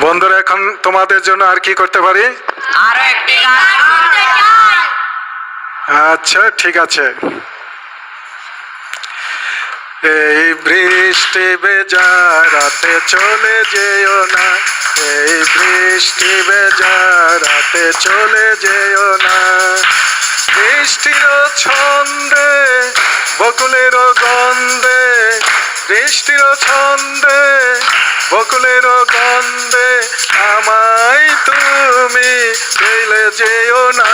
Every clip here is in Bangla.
বন্ধুরা এখন তোমাদের জন্য আর কি করতে পারি? আরও একটি আচ্ছা ঠিক আছে। এই বৃষ্টি বেজা রাতে চলে যেও না। এই বৃষ্টি বেজা রাতে চলে যেও না। বৃষ্টির ছন্দে বকুলের গন্ধে বৃষ্টির ছন্দে বকুলের গন্ধে আমায় তুমি ফেলে যেও না,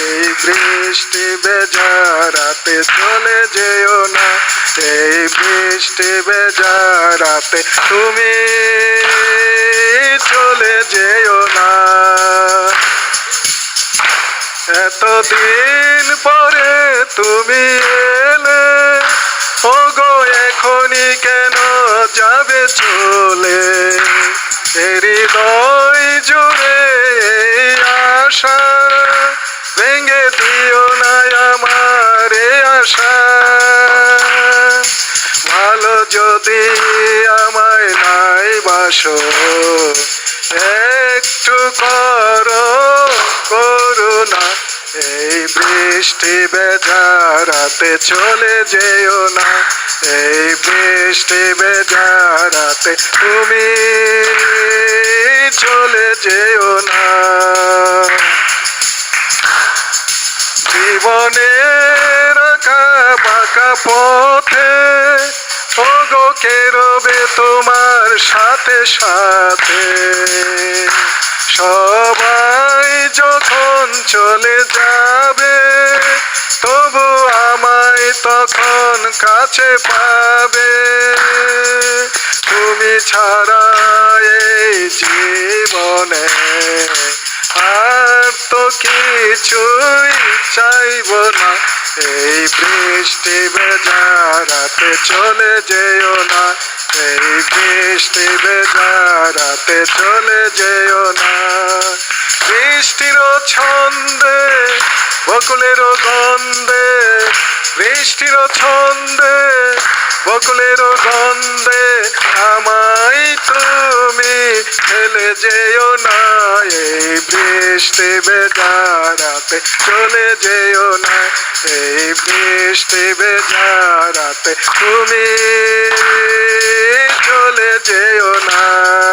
এই বৃষ্টি বেজা রাতে চলে যেও না, এই বৃষ্টি বেজা রাতে তুমি চলে যেও না। এতদিন পরে তুমি এলে ও গো এখনই কেন যাবে চলে। হৃদয় জুড়ে আশা, ভেঙে দিও না আমার আশা। ভালো যদি আমায় নাই বাসো, একটু করো এই বৃষ্টি বেজা রাতে চলে যেও না। এই বৃষ্টি বেজা রাতে তুমি চলে যেও না। জীবনের বাঁকা পথে ও গো কেরবে তোমার সাথে সাথে? সবাই চলে যাবে, তবু আমায় তখন কাছে পাবে। তুমি ছাড়া এই জীবনে আর তো কিছুই চাইব না। এই বৃষ্টি বেজা রাতে চলে যেও না। এই বৃষ্টি বেদারাতে চলে যেও না। বৃষ্টির ছন্দে, বকুলের গন্ধে, বৃষ্টির ছন্দে, বকুলের গন্ধে আমায় তুমি ফেলে যেও বৃষ্টি বেজারাতে চলে যেও না। এই বৃষ্টি বেজারাতে তুমি চলে যেও না।